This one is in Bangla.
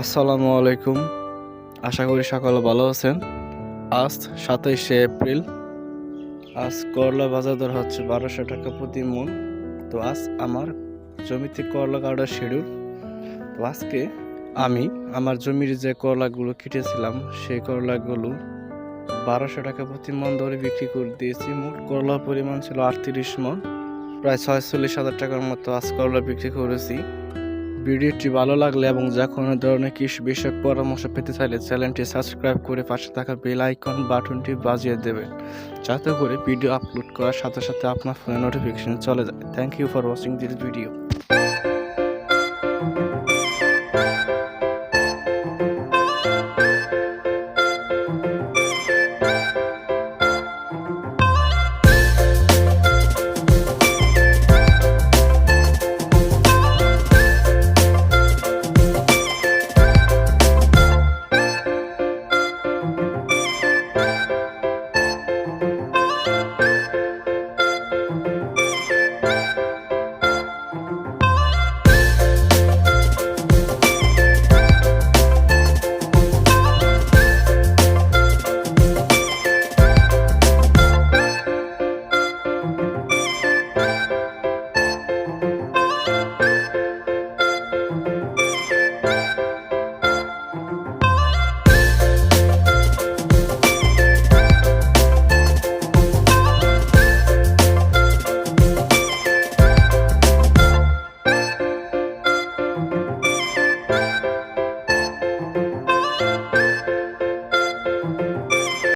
আসসালামু আলাইকুম। আশা করি সকলে ভালো আছেন। আজ সাতাইশে এপ্রিল। আজ করলা বাজার দর হচ্ছে বারোশো টাকা প্রতি মন। তো আজ আমার জমিতে করলা কাটার শিডিউল তো আজকে আমি আমার জমির যে করলাগুলো কেটেছিলাম, সেই করলাগুলো বারোশো টাকা প্রতি মন ধরে বিক্রি করে দিয়েছি। মোট করলার পরিমাণ ছিল আটত্রিশ মন। প্রায় ছয়চল্লিশ হাজার টাকার মতো আজ করলা বিক্রি করেছি। ভিডিওটি ভালো লাগলে এবং যে কোনো ধরনের কৃষি বিষয়ক পরামর্শ পেতে চাইলে চ্যানেলটি সাবস্ক্রাইব করে পাশে থাকা বেল আইকন বাটনটি বাজিয়ে দেবেন। যাতে করে ভিডিও আপলোড করার সাথে সাথে আপনার ফোনে নোটিফিকেশন চলে যায়। Thank you for watching this video